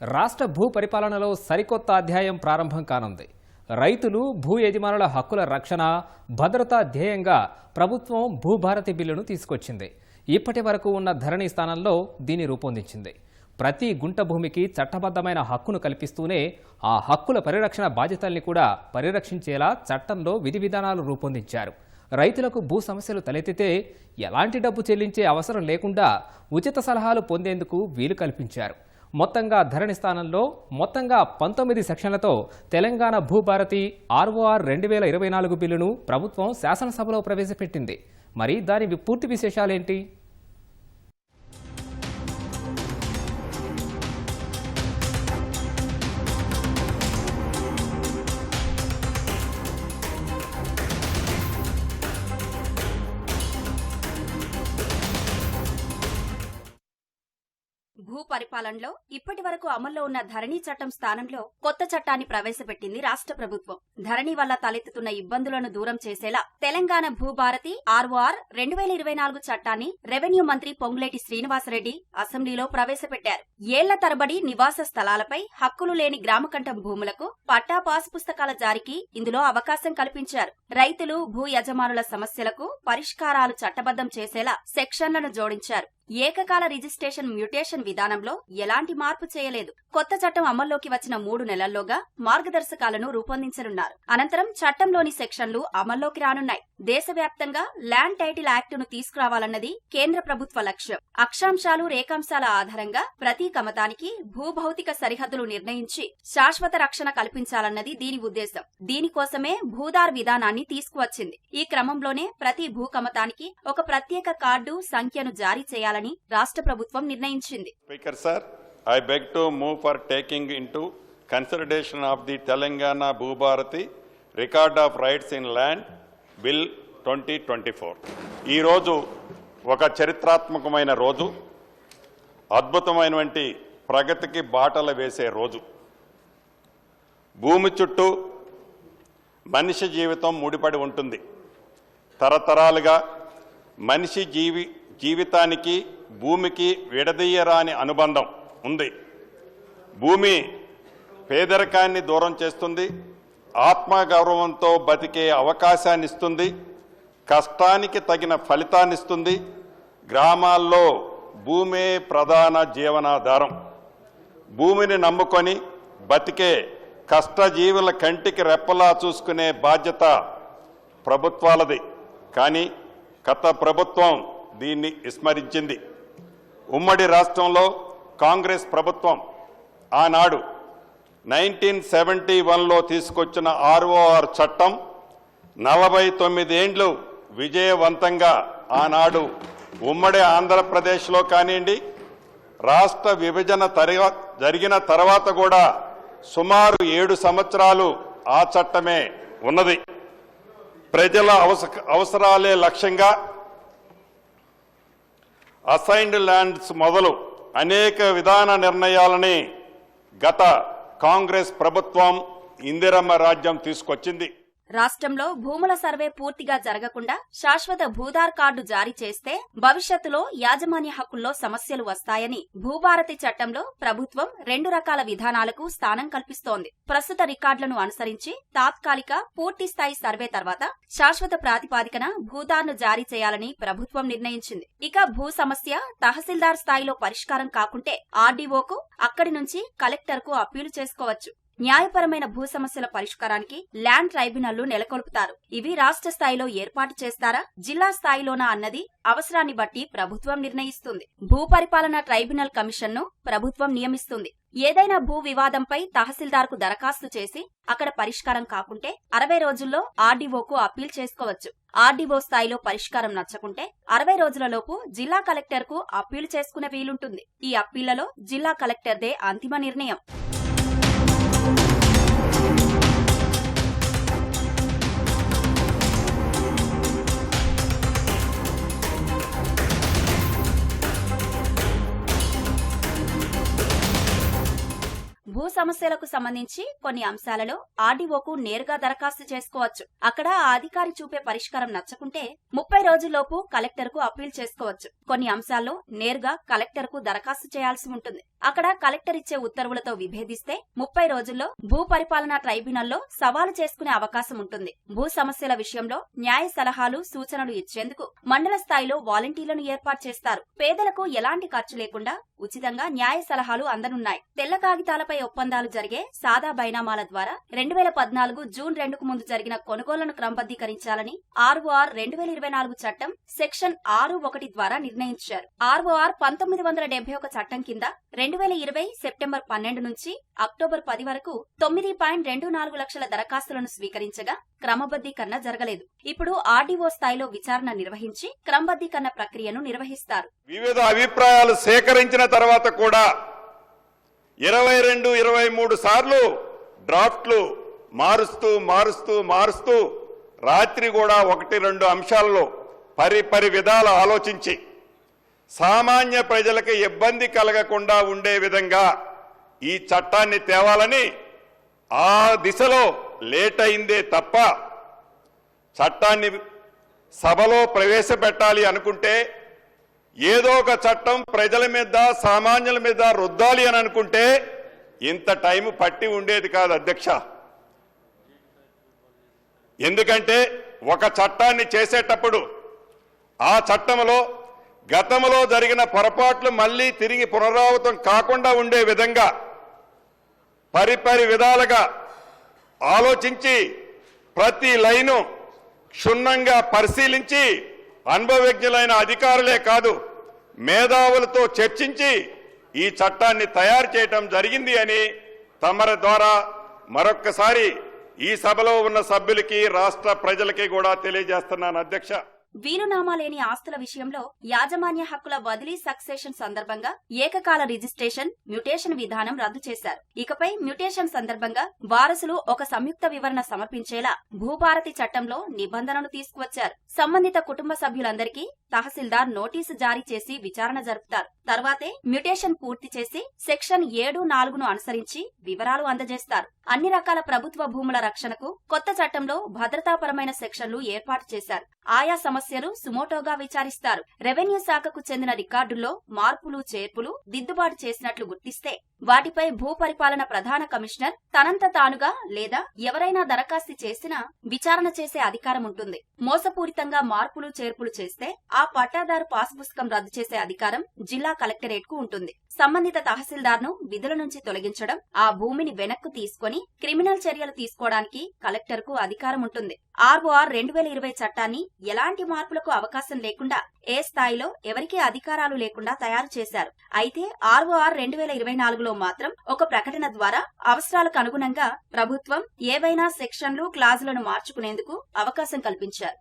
రాష్ట్ర భూ పరిపాలనలో సరికొత్త అధ్యాయం ప్రారంభం కానుంది. రైతులు భూ యజమానుల హక్కుల రక్షణ భద్రత ధ్యేయంగా ప్రభుత్వం భూభారతి బిల్లును తీసుకొచ్చింది. ఇప్పటి వరకు ఉన్న ధరణి స్థానంలో దీన్ని రూపొందించింది. ప్రతి గుంట భూమికి చట్టబద్ధమైన హక్కును కల్పిస్తూనే ఆ హక్కుల పరిరక్షణ బాధ్యతల్ని కూడా పరిరక్షించేలా చట్టంలో విధి విధానాలు రూపొందించారు. రైతులకు భూ సమస్యలు తలెత్తితే ఎలాంటి డబ్బు చెల్లించే అవసరం లేకుండా ఉచిత సలహాలు పొందేందుకు వీలు కల్పించారు. మొత్తంగా ధరణి స్థానంలో మొత్తంగా పంతొమ్మిది సెక్షన్లతో తెలంగాణ భూభారతి ఆర్ఓఆర్ రెండు వేల ఇరవై నాలుగు బిల్లును ప్రభుత్వం శాసనసభలో ప్రవేశపెట్టింది. మరి దాని పూర్తి విశేషాలేంటి? పరిపాలనలో ఇప్పటి వరకు అమల్లో ఉన్న ధరణి చట్టం స్థానంలో కొత్త చట్టాన్ని ప్రవేశపెట్టింది రాష్ట్ర ప్రభుత్వం. ధరణి వల్ల తలెత్తుతున్న ఇబ్బందులను దూరం చేసేలా తెలంగాణ భూభారతి ఆర్ఓఆర్ రెండు వేల ఇరవై నాలుగు చట్టాన్ని రెవెన్యూ మంత్రి పొంగులేటి శ్రీనివాసరెడ్డి అసెంబ్లీలో ప్రవేశపెట్టారు. ఏళ్ళ తరబడి నివాస స్థలాలపై హక్కులు లేని గ్రామకంఠం భూములకు పట్టా పాస్ పుస్తకాల జారీకి ఇందులో అవకాశం కల్పించారు. రైతులు భూ యజమానుల సమస్యలకు పరిష్కారాలు చట్టబద్దం చేసేలా సెక్షన్లను జోడించారు. ఏకకాల రిజిస్ట్రేషన్ మ్యూటేషన్ విధానంలో ఎలాంటి మార్పు చేయలేదు. కొత్త చట్టం అమల్లోకి వచ్చిన మూడు నెలల్లోగా మార్గదర్శకాలను రూపొందించనున్నారు. అనంతరం చట్టంలోని సెక్షన్లు అమల్లోకి రానున్నాయి. దేశవ్యాప్తంగా ల్యాండ్ టైటిల్ యాక్టును తీసుకురావాలన్నది కేంద్ర ప్రభుత్వ లక్ష్యం. అక్షాంశాలు రేఖాంశాల ఆధారంగా ప్రతి కమతానికి భూభౌతిక సరిహద్దులు నిర్ణయించి శాశ్వత రక్షణ కల్పించాలన్నది దీని ఉద్దేశం. దీనికోసమే భూదార్ విధానాన్ని తీసుకువచ్చింది. ఈ క్రమంలోనే ప్రతి భూకమతానికి ఒక ప్రత్యేక కార్డు సంఖ్యను జారీ చేయాలని రాష్ట్ర ప్రభుత్వం నిర్ణయించింది. I beg to move for taking in taking into of the Telangana Bhubharati record of rights in land Land Bill 2024. ఈ రోజు ఒక చరిత్రాత్మకమైన రోజు అద్భుతమైనటువంటి ప్రగతికి బాటలు వేసే రోజు. భూమి చుట్టూ మనిషి జీవితం ముడిపడి ఉంటుంది. తరతరాలుగా మనిషి జీవి జీవితానికి భూమికి విడదీయరాని అనుబంధం ఉంది. భూమి పేదరికాన్ని దూరం చేస్తుంది. ఆత్మగౌరవంతో బతికే అవకాశాన్ని ఇస్తుంది కష్టానికి తగిన ఫలితాన్ని ఇస్తుంది గ్రామాల్లో భూమే ప్రధాన జీవనాధారం. భూమిని నమ్ముకొని బతికే కష్టజీవుల కంటికి రెప్పలా చూసుకునే బాధ్యత ప్రభుత్వాలది. కానీ గత ప్రభుత్వం దీన్ని విస్మరించింది. ఉమ్మడి రాష్ట్రంలో కాంగ్రెస్ ప్రభుత్వం ఆనాడు నైన్టీన్ సెవెంటీ వన్లో తీసుకొచ్చిన ఆర్ఓఆర్ చట్టం నలభై తొమ్మిదేండ్లు విజయవంతంగా ఆనాడు ఉమ్మడి ఆంధ్రప్రదేశ్లో కానివ్వండి రాష్ట్ర విభజన జరిగిన తర్వాత కూడా సుమారు ఏడు సంవత్సరాలు ఆ చట్టమే ఉన్నది. ప్రజల అవస అవసరాలే లక్ష్యంగా అసైన్డ్ ల్యాండ్స్ మొదలు అనేక విధాన నిర్ణయాలని గత కాంగ్రెస్ ప్రభుత్వం ఇందిరమ్మ రాజ్యం తీసుకొచ్చింది. రాష్ట్రంలో భూముల సర్వే పూర్తిగా జరగకుండా శాశ్వత భూధార్ కార్డు జారీ చేస్తే భవిష్యత్తులో యాజమాన్య హక్కుల్లో సమస్యలు వస్తాయని భూభారతి చట్టంలో ప్రభుత్వం రెండు రకాల విధానాలకు స్థానం కల్పిస్తోంది. ప్రస్తుత రికార్డులను అనుసరించి తాత్కాలిక పూర్తి స్థాయి సర్వే తర్వాత శాశ్వత ప్రాతిపాదికన భూధార్ను జారీ చేయాలని ప్రభుత్వం నిర్ణయించింది. ఇక భూ సమస్య తహసీల్దార్ స్థాయిలో పరిష్కారం కాకుంటే ఆర్డీఓకు అక్కడి నుంచి కలెక్టర్కు అప్పీలు చేసుకోవచ్చు. న్యాయపరమైన భూ సమస్యల పరిష్కారానికి ల్యాండ్ ట్రైబ్యునల్లు నెలకొల్పుతారు. ఇవి రాష్ట్ర స్థాయిలో ఏర్పాటు చేస్తారా? జిల్లా స్థాయిలోనా అన్నది అవసరాన్ని బట్టి ప్రభుత్వం నిర్ణయిస్తుంది. భూ పరిపాలన ట్రైబ్యునల్ కమిషన్ను ప్రభుత్వం నియమిస్తుంది. ఏదైనా భూ వివాదంపై తహసీల్దార్కు దరఖాస్తు చేసి అక్కడ పరిష్కారం కాకుంటే అరవై రోజుల్లో ఆర్డీఓకు అప్పీల్ చేసుకోవచ్చు. ఆర్డీఓ స్థాయిలో పరిష్కారం నచ్చకుంటే అరవై రోజులలోపు జిల్లా కలెక్టర్కు అప్పీలు చేసుకునే వీలుంటుంది. ఈ అప్పీళ్ళలో జిల్లా కలెక్టర్దే అంతిమ నిర్ణయం. భూ సమస్యలకు సంబంధించి కొన్ని అంశాలలో ఆర్డీఓకు నేరుగా దరఖాస్తు చేసుకోవచ్చు. అక్కడ ఆ అధికారి చూపే పరిష్కారం నచ్చకుంటే ముప్పై రోజుల్లోపు కలెక్టర్కు అప్పీల్ చేసుకోవచ్చు. కొన్ని అంశాల్లో నేరుగా కలెక్టర్కు దరఖాస్తు చేయాల్సి ఉంటుంది. అక్కడ కలెక్టర్ ఇచ్చే ఉత్తర్వులతో విభేదిస్తే ముప్పై రోజుల్లో భూ పరిపాలనా ట్రైబ్యునల్లో సవాలు చేసుకునే అవకాశం ఉంటుంది. భూ సమస్యల విషయంలో న్యాయ సలహాలు సూచనలు ఇచ్చేందుకు మండల స్థాయిలో వాలంటీర్లను ఏర్పాటు చేస్తారు. పేదలకు ఎలాంటి ఖర్చు లేకుండా ఉచితంగా న్యాయ సలహాలు అందనున్నాయి. తెల్ల కాగితాలపై ఒప్పందాలు జరిగే సాదా బైనామాల ద్వారా రెండు వేల పద్నాలుగు జూన్ రెండుకు ముందు జరిగిన కొనుగోళ్ళను క్రమబద్దీకరించాలని ఆర్ఓఆర్ రెండు వేల ఇరవై నాలుగు చట్టం సెక్షన్ ఆరు ఒకటి ద్వారా నిర్ణయించారు. ఆర్ఓఆర్ పంతొమ్మిది వందల డెబ్బై ఒక చట్టం కింద రెండు వేల ఇరవై సెప్టెంబర్ పన్నెండు నుంచి అక్టోబర్ పది వరకు తొమ్మిది పాయింట్ రెండు నాలుగు లక్షల దరఖాస్తులను స్వీకరించగా క్రమబద్దీకరణ జరగలేదు. ఇప్పుడు ఆర్డీఓ స్థాయిలో విచారణ నిర్వహించి క్రమబద్దీకరణ ప్రక్రియను నిర్వహిస్తారు. వివిధ అభిప్రాయాలు సేకరించిన తర్వాత కూడా ఇరవై రెండు ఇరవై మూడు సార్లు డ్రాఫ్ట్లు మారుస్తూ మారుస్తూ మారుస్తూ రాత్రి కూడా ఒకటి రెండు అంశాల్లో పరి పరి విధాలు ఆలోచించి సామాన్య ప్రజలకు ఇబ్బంది కలగకుండా ఉండే విధంగా ఈ చట్టాన్ని తేవాలని ఆ దిశలో లేట్ అయిందే తప్ప చట్టాన్ని సభలో ప్రవేశపెట్టాలి అనుకుంటే ఏదో ఒక చట్టం ప్రజల మీద సామాన్యుల మీద రుద్దాలి అని అనుకుంటే ఇంత టైం పట్టి ఉండేది కాదు అధ్యక్ష. ఎందుకంటే ఒక చట్టాన్ని చేసేటప్పుడు ఆ చట్టంలో గతంలో జరిగిన పొరపాట్లు మళ్ళీ తిరిగి పునరావృతం కాకుండా ఉండే విధంగా పరిపరి విధాలుగా ఆలోచించి ప్రతి లైను క్షుణ్ణంగా పరిశీలించి అనుభవజ్ఞులైన అధికారులే కాదు మేధావులతో చర్చించి ఈ చట్టాన్ని తయారు చేయటం జరిగింది అని తమర ద్వారా మరొక్కసారి ఈ సభలో ఉన్న సభ్యులకి రాష్ట్ర ప్రజలకి కూడా తెలియజేస్తున్నాను అధ్యక్ష. వీలునామా లేని ఆస్తుల విషయంలో యాజమాన్య హక్కుల బదిలీ సక్సెషన్ సందర్భంగా ఏకకాల రిజిస్ట్రేషన్ మ్యుటేషన్ విధానం రద్దు చేశారు. ఇకపై మ్యుటేషన్ సందర్భంగా వారసులు ఒక సంయుక్త వివరణ సమర్పించేలా భూభారతి చట్టంలో నిబంధనలు తీసుకువచ్చారు. సంబంధిత కుటుంబ సభ్యులందరికీ తహసీల్దార్ నోటీసు జారీ చేసి విచారణ జరుపుతారు. తర్వాతే మ్యుటేషన్ పూర్తి చేసి సెక్షన్ ఏడు నాలుగును అనుసరించి వివరాలు అందజేస్తారు. అన్ని రకాల ప్రభుత్వ భూముల రక్షణకు కొత్త చట్టంలో భద్రతాపరమైన సెక్షన్లు ఏర్పాటు చేశారు. ఆయా సమస్యలు సుమోటోగా విచారిస్తారు. రెవెన్యూ శాఖకు చెందిన రికార్డుల్లో మార్పులు చేర్పులు దిద్దుబాటు చేసినట్లు గుర్తిస్తే వాటిపై భూ పరిపాలన ప్రధాన కమిషనర్ తనంత తానుగా లేదా ఎవరైనా దరఖాస్తు చేసినా విచారణ చేసే అధికారం ఉంటుంది. మోసపూరితంగా మార్పులు చేర్పులు చేస్తే ఆ పట్టాదారు పాస్ పుస్తకం రద్దు చేసే అధికారం జిల్లా కలెక్టరేట్కు ఉంటుంది. సంబంధిత తహసీల్దార్ను విధుల నుంచి తొలగించడం ఆ భూమిని వెనక్కు తీసుకొని క్రిమినల్ చర్యలు తీసుకోవడానికి కలెక్టర్కు అధికారం ఉంటుంది. ఆర్ఓఆర్ రెండు వేల ఇరవై చట్టాన్ని ఎలాంటి మార్పులకు అవకాశం లేకుండా ఏ స్థాయిలో ఎవరికీ అధికారాలు లేకుండా తయారు చేశారు. అయితే ఆర్ఓఆర్ రెండు వేల ఇరవై నాలుగులో మాత్రం ఒక ప్రకటన ద్వారా అవసరాలకు అనుగుణంగా ప్రభుత్వం ఏవైనా సెక్షన్లు క్లాజులను మార్చుకునేందుకు అవకాశం కల్పించారు.